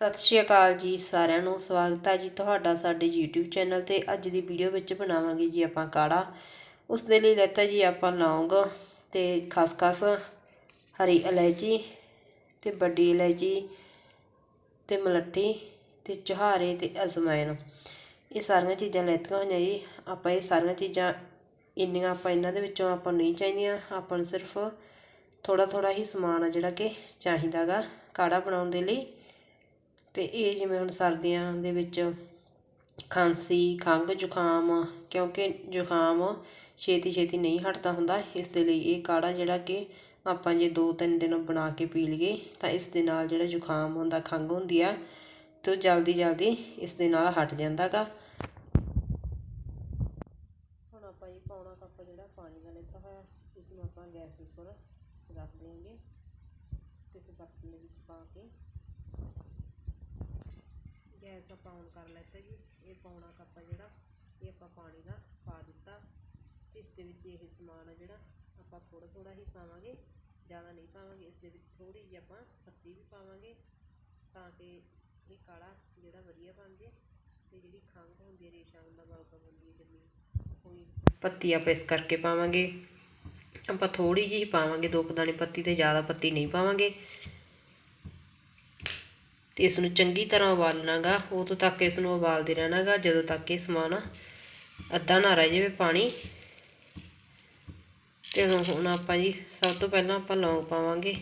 ਸਤਿ ਸ਼੍ਰੀ ਅਕਾਲ ਜੀ, ਸਾਰਿਆਂ ਨੂੰ ਸਵਾਗਤ ਹੈ ਜੀ ਤੁਹਾਡਾ ਸਾਡੇ YouTube ਚੈਨਲ ਤੇ। ਅੱਜ ਦੀ ਵੀਡੀਓ ਵਿੱਚ ਬਣਾਵਾਂਗੇ ਜੀ ਆਪਾਂ ਕਾੜਾ। ਉਸ ਦੇ ਲਈ ਲੈਤਾ ਜੀ ਆਪਾਂ ਲੌਂਗ ਤੇ ਖਸਖਸ, ਹਰੀ ਇਲਾਇਚੀ ਤੇ ਵੱਡੀ ਇਲਾਇਚੀ ਤੇ ਮਲੱਠੀ ਤੇ ਚੁਹਾਰੇ ਤੇ ਅਜਵਾਇਣ। ਇਹ ਸਾਰੀਆਂ ਚੀਜ਼ਾਂ ਲੈਤੀਆਂ ਹੋਈਆਂ ਜੀ। ਆਪਾਂ ਇਹ ਸਾਰੀਆਂ ਚੀਜ਼ਾਂ ਇੰਨੀਆਂ ਆਪਾਂ ਇਹਨਾਂ ਦੇ ਵਿੱਚੋਂ ਆਪਾਂ ਨੂੰ ਨਹੀਂ ਚਾਹੀਦੀਆਂ। ਆਪਾਂ ਨੂੰ ਸਿਰਫ ਥੋੜਾ ਥੋੜਾ ਹੀ ਸਮਾਨ ਆ ਜਿਹੜਾ ਕਿ ਚਾਹੀਦਾਗਾ ਕਾੜਾ ਬਣਾਉਣ ਦੇ ਲਈ। ਅਤੇ ਇਹ ਜਿਵੇਂ ਹੁਣ ਸਰਦੀਆਂ ਦੇ ਵਿੱਚ ਖਾਂਸੀ, ਖੰਘ ਜ਼ੁਕਾਮ, ਕਿਉਂਕਿ ਜ਼ੁਕਾਮ ਛੇਤੀ ਛੇਤੀ ਨਹੀਂ ਹਟਦਾ ਹੁੰਦਾ, ਇਸ ਦੇ ਲਈ ਇਹ ਕਾੜਾ ਜਿਹੜਾ ਕਿ ਆਪਾਂ ਜੇ ਦੋ ਤਿੰਨ ਦਿਨ ਬਣਾ ਕੇ ਪੀ ਲਈਏ, ਤਾਂ ਇਸ ਦੇ ਨਾਲ ਜਿਹੜਾ ਜ਼ੁਕਾਮ ਹੁੰਦਾ, ਖੰਘ ਹੁੰਦੀ ਆ, ਤੇ ਉਹ ਜਲਦੀ ਜਲਦੀ ਇਸ ਦੇ ਨਾਲ ਹਟ ਜਾਂਦਾਗਾ ਹੁਣ ਆਪਾਂ ਇਹ ਪੌਣਾ ਕੱਪ ਜਿਹੜਾ ਪਾਣੀ ਦਾ ਲਿੱਤਾ ਹੋਇਆ ਇਸ ਨੂੰ ਆਪਾਂ ਗੈਸ ਉੱਪਰ ਰੱਖ ਦੇਵਾਂਗੇ ਕਿਸੇ ਬਰਤਨ ਦੇ ਵਿੱਚ ਪਾ ਕੇ ਗੈਸ ਆਪਾਂ ਔਨ ਕਰ ਲੈਤਾ ਜੀ। ਇਹ ਪੌਣਾ ਕੱਪ ਆ ਜਿਹੜਾ, ਇਹ ਆਪਾਂ ਪਾਣੀ ਦਾ ਪਾ ਦਿੱਤਾ। ਇਸ ਦੇ ਵਿੱਚ ਇਹ ਸਮਾਨ ਆ ਜਿਹੜਾ, ਆਪਾਂ ਥੋੜਾ ਥੋੜਾ ਹੀ ਪਾਵਾਂਗੇ। ਜ਼ਿਆਦਾ ਨਹੀਂ ਪਾਵਾਂਗੇ, ਇਸ ਦੇ ਵਿੱਚ ਥੋੜੀ ਜਿਹੀ ਆਪਾਂ ਪੱਤੀ ਵੀ ਪਾਵਾਂਗੇ ਤਾਂ ਕਿ ਇਹ ਕਾੜਾ ਜਿਹੜਾ ਵਧੀਆ ਬਣ ਜੇ ਤੇ ਜਿਹੜੀ ਖੰਘ ਹੁੰਦੀ ਹੈ ਰੇਸ਼ਾ ਹੁੰਦਾ ਬਲਗਮ ਹੁੰਦੀ ਹੈ ਜੰਮੀ ਕੋਈ ਪੱਤੀ ਆਪਾਂ ਇਸ ਕਰਕੇ ਪਾਵਾਂਗੇ। ਆਪਾਂ ਥੋੜੀ ਜਿਹੀ ਪਾਵਾਂਗੇ, ਦੋ ਕੁ ਪੱਤੀ ਤੇ, ਜ਼ਿਆਦਾ ਪੱਤੀ ਨਹੀਂ ਪਾਵਾਂਗੇ। ਤੇ ਇਸ ਨੂੰ ਚੰਗੀ ਤਰ੍ਹਾਂ ਉਬਾਲਣਾਗਾ ਉਦੋਂ ਤੱਕ ਇਸ ਨੂੰ ਉਬਾਲਦੇ ਰਹਿਣਾਗਾ, ਜਦੋਂ ਤੱਕ ਇਹ ਸਮਾਨ ਅੱਧਾ ਨਾ ਰਹਿ ਜਾਵੇ ਪਾਣੀ। ਤੇ ਹੁਣ ਆਪਾਂ ਜੀ ਸਭ ਤੋਂ ਪਹਿਲਾਂ ਆਪਾਂ ਲੌਂਗ ਪਾਵਾਂਗੇ।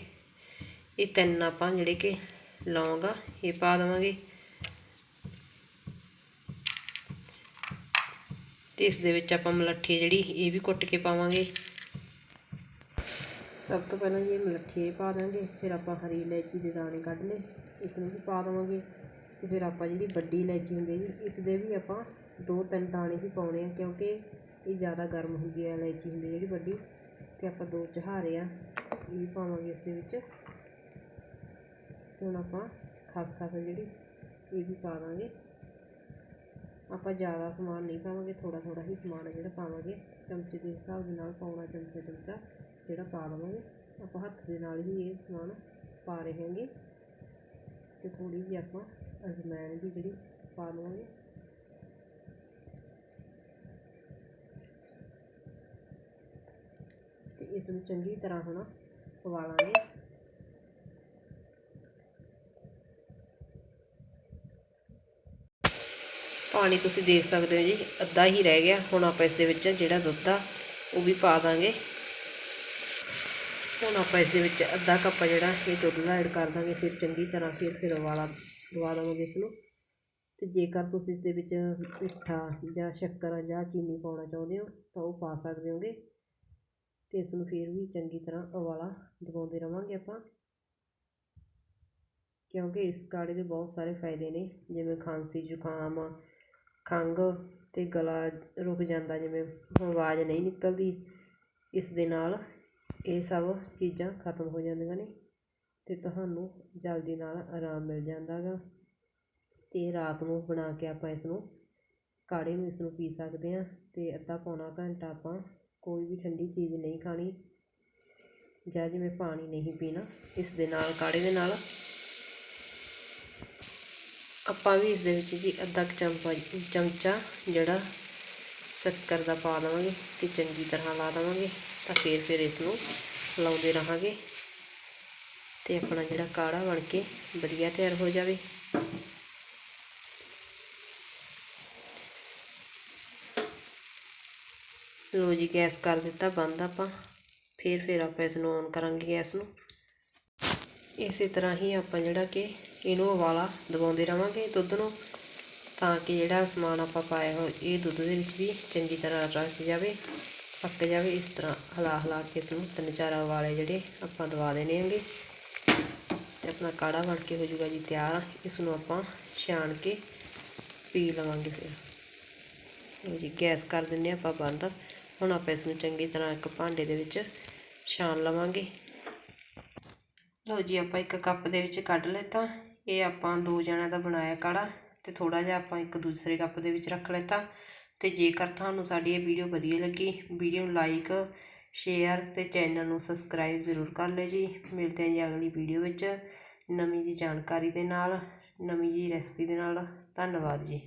ਇਹ ਤਿੰਨ ਆਪਾਂ ਜਿਹੜੇ ਕਿ ਲੌਂਗ ਆ, ਇਹ ਪਾ ਦੇਵਾਂਗੇ। ਤੇ ਇਸ ਦੇ ਵਿੱਚ ਆਪਾਂ ਮਲੱਠੀ ਜਿਹੜੀ, ਇਹ ਵੀ ਕੁੱਟ ਕੇ ਪਾਵਾਂਗੇ। ਸਭ ਤੋਂ ਪਹਿਲਾਂ ਜੀ ਇਹ ਮਲੱਠੀ ਪਾ ਦਾਂਗੇ, ਫਿਰ ਆਪਾਂ ਹਰੀ ਇਲਾਇਚੀ ਦੇ ਦਾਣੇ ਕੱਢ ਲਏ। ਇਸ ਨੂੰ ਵੀ ਪਾ ਦੇਵਾਂਗੇ ਅਤੇ ਫਿਰ ਆਪਾਂ ਜਿਹੜੀ ਵੱਡੀ ਇਲਾਇਚੀ ਹੁੰਦੀ ਹੈ ਜੀ ਇਸ ਦੇ ਵੀ ਆਪਾਂ ਦੋ ਤਿੰਨ ਦਾਣੇ ਹੀ ਪਾਉਣੇ ਆ, ਕਿਉਂਕਿ ਇਹ ਜ਼ਿਆਦਾ ਗਰਮ ਹੁੰਦੀ ਹੈ ਇਲਾਇਚੀ ਹੁੰਦੀ ਜਿਹੜੀ ਵੱਡੀ ਅਤੇ ਆਪਾਂ ਦੋ ਚਹਾਰੇ ਆ, ਇਹ ਵੀ ਪਾਵਾਂਗੇ ਇਸ ਦੇ ਵਿੱਚ ਹੁਣ ਆਪਾਂ ਖਸਖਸ ਜਿਹੜੀ, ਇਹ ਵੀ ਪਾ ਦਾਂਗੇ। ਆਪਾਂ ਜ਼ਿਆਦਾ ਸਮਾਨ ਨਹੀਂ ਪਾਵਾਂਗੇ ਥੋੜਾ ਥੋੜਾ ਹੀ ਸਮਾਨ ਜਿਹੜਾ ਪਾਵਾਂਗੇ। ਚਮਚੇ ਦੇ ਹਿਸਾਬ ਦੇ ਨਾਲ ਪਾਉਣਾ ਚਮਚਾ ਚਮਚਾ ਜਿਹੜਾ ਪਾ ਦੇਵਾਂਗੇ। ਆਪਾਂ ਹੱਥ ਦੇ ਨਾਲ ਹੀ ਇਹ ਸਮਾਨ ਪਾ ਰਹੇ ਹਾਂਗੇ। ਅਤੇ ਥੋੜ੍ਹੀ ਜਿਹੀ ਆਪਾਂ ਅਜਮੈਨ ਵੀ ਜਿਹੜੀ ਪਾ ਲਵਾਂਗੇ। ਅਤੇ ਇਸ ਨੂੰ ਚੰਗੀ ਤਰ੍ਹਾਂ ਹੁਣ ਉਬਾਲਾਂਗੇ। ਪਾਣੀ ਤੁਸੀਂ ਦੇਖ ਸਕਦੇ ਹੋ ਜੀ, ਅੱਧਾ ਹੀ ਰਹਿ ਗਿਆ। ਹੁਣ ਆਪਾਂ ਇਸ ਦੇ ਵਿੱਚ ਜਿਹੜਾ ਦੁੱਧ ਆ, ਉਹ ਵੀ ਪਾ ਦਾਂਗੇ। ਹੁਣ ਆਪਾਂ ਇਸ ਦੇ ਵਿੱਚ ਅੱਧਾ ਕੱਪ ਜਿਹੜਾ, ਇਹ ਦੁੱਧ ਦਾ ਐਡ ਕਰ ਦਾਂਗੇ, ਫਿਰ ਚੰਗੀ ਤਰ੍ਹਾਂ ਫਿਰ ਫਿਰ ਉਬਾਲਾ ਦਵਾ ਦੇਵਾਂਗੇ ਇਸ ਨੂੰ। ਤੇ ਜੇਕਰ ਤੁਸੀਂ ਇਸ ਦੇ ਵਿੱਚ ਮਿੱਠਾ ਜਾਂ ਸ਼ੱਕਰ ਜਾਂ ਚੀਨੀ ਪਾਉਣਾ ਚਾਹੁੰਦੇ ਹੋ, ਤਾਂ ਉਹ ਪਾ ਸਕਦੇ ਹੋਗੇ। ਤੇ ਇਸ ਨੂੰ ਫਿਰ ਵੀ ਚੰਗੀ ਤਰ੍ਹਾਂ ਉਬਾਲਾ ਦਵਾਉਂਦੇ ਰਵਾਂਗੇ ਆਪਾਂ। ਕਿਉਂਕਿ ਇਸ ਕਾੜੇ ਦੇ ਬਹੁਤ ਸਾਰੇ ਫਾਇਦੇ ਨੇ, ਜਿਵੇਂ ਖਾਂਸੀ ਜ਼ੁਕਾਮ, ਖੰਘ ਤੇ ਗਲਾ ਰੁਕ ਜਾਂਦਾ, ਜਿਵੇਂ ਆਵਾਜ਼ ਨਹੀਂ ਨਿਕਲਦੀ ਇਸ ਦੇ ਨਾਲ। ਇਹ ਸਭ ਚੀਜ਼ਾਂ ਖਤਮ ਹੋ ਜਾਂਦੀਆਂ ਨੇ ਅਤੇ ਤੁਹਾਨੂੰ ਜਲਦੀ ਨਾਲ ਆਰਾਮ ਮਿਲ ਜਾਂਦਾ ਗਾ ਅਤੇ ਰਾਤ ਨੂੰ ਬਣਾ ਕੇ ਆਪਾਂ ਇਸਨੂੰ ਕਾੜੇ ਨੂੰ ਇਸਨੂੰ ਪੀ ਸਕਦੇ ਹਾਂ ਅਤੇ ਅੱਧਾ ਪੌਣਾ ਘੰਟਾ ਆਪਾਂ ਕੋਈ ਵੀ ਠੰਡੀ ਚੀਜ਼ ਨਹੀਂ ਖਾਣੀ ਜਾਂ ਜਿਵੇਂ ਪਾਣੀ ਨਹੀਂ ਪੀਣਾ, ਇਸ ਦੇ ਨਾਲ ਕਾੜੇ ਦੇ ਨਾਲ। ਆਪਾਂ ਵੀ ਇਸ ਦੇ ਵਿੱਚ ਜੀ ਅੱਧਾ ਚਮਚਾ ਚਮਚਾ ਜਿਹੜਾ ਸ਼ੱਕਰ ਦਾ ਪਾ ਦੇਵਾਂਗੇ ਤੇ ਚੰਗੀ ਤਰ੍ਹਾਂ ਲਾ ਦੇਵਾਂਗੇ ਤਾਂ ਫਿਰ ਫਿਰ ਇਸ ਨੂੰ ਲਾਉਂਦੇ ਰਹਾਂਗੇ ਤੇ ਆਪਣਾ ਜਿਹੜਾ ਕਾੜਾ ਬਣ ਕੇ ਵਧੀਆ ਤਿਆਰ ਹੋ ਜਾਵੇ। ਲੋ ਜੀ, ਗੈਸ ਕਰ ਦਿੱਤਾ, ਬੰਦ ਆਪਾਂ। ਫਿਰ ਫਿਰ ਆਪਾਂ ਇਸ ਨੂੰ ਔਨ ਕਰਾਂਗੇ ਗੈਸ ਨੂੰ। ਇਸੇ ਤਰ੍ਹਾਂ ਹੀ ਆਪਾਂ ਜਿਹੜਾ ਕਿ ਇਹਨੂੰ ਉਬਾਲਾ ਦਬਾਉਂਦੇ ਰਵਾਂਗੇ ਦੁੱਧ ਨੂੰ। ਤਾਂ ਕਿ ਜਿਹੜਾ ਸਮਾਨ ਆਪਾਂ ਪਾਇਆ ਹੋ ਇਹ ਦੁੱਧ ਦੇ ਵਿੱਚ ਵੀ ਚੰਗੀ ਤਰ੍ਹਾਂ ਰਚ ਜਾਵੇ, ਪੱਕ ਜਾਵੇ, ਇਸ ਤਰ੍ਹਾਂ ਹਿਲਾ ਹਿਲਾ ਕੇ ਇਸ ਨੂੰ ਤਿੰਨ ਚਾਰ ਵਾਲੇ ਜਿਹੜੇ ਆਪਾਂ ਦਵਾ ਦੇਣੇ ਹੈਗੇ। ਤੇ ਆਪਣਾ ਕਾੜਾ ਬਣ ਕੇ ਹੋ ਜਾਊਗਾ ਜੀ ਤਿਆਰ, ਇਸ ਨੂੰ ਆਪਾਂ ਛਾਣ ਕੇ ਪੀ ਲਵਾਂਗੇ ਫਿਰ। ਲਓ ਜੀ, ਗੈਸ ਕਰ ਦਿੰਨੇ ਆਪਾਂ ਬੰਦ। ਹੁਣ ਆਪਾਂ ਇਸ ਨੂੰ ਚੰਗੀ ਤਰ੍ਹਾਂ ਇੱਕ ਭਾਂਡੇ ਦੇ ਵਿੱਚ ਛਾਣ ਲਵਾਂਗੇ। ਲਓ ਜੀ, ਆਪਾਂ ਇੱਕ ਕੱਪ ਦੇ ਵਿੱਚ ਕੱਢ ਲਿੱਤਾ। ਇਹ ਆਪਾਂ ਦੋ ਜਣਿਆਂ ਦਾ ਬਣਾਇਆ ਕਾੜਾ। ਤੇ ਥੋੜਾ ਜਿਹਾ ਆਪਾਂ ਇੱਕ ਦੂਸਰੇ ਕੱਪ ਦੇ ਵਿੱਚ ਰੱਖ ਲਿੱਤਾ ਤੇ। ਜੇਕਰ ਤੁਹਾਨੂੰ ਸਾਡੀ ਇਹ ਵੀਡੀਓ ਵਧੀਆ ਲੱਗੀ ਵੀਡੀਓ ਨੂੰ ਲਾਈਕ ਸ਼ੇਅਰ ਤੇ ਚੈਨਲ ਨੂੰ ਸਬਸਕ੍ਰਾਈਬ ਜ਼ਰੂਰ ਕਰ ਲਿਓ ਜੀ। ਮਿਲਦੇ ਹਾਂ ਜੀ ਅਗਲੀ ਵੀਡੀਓ ਵਿੱਚ ਨਵੀਂ ਜੀ ਜਾਣਕਾਰੀ ਦੇ ਨਾਲ, ਨਵੀਂ ਜੀ ਰੈਸਪੀ ਦੇ ਨਾਲ। ਧੰਨਵਾਦ ਜੀ।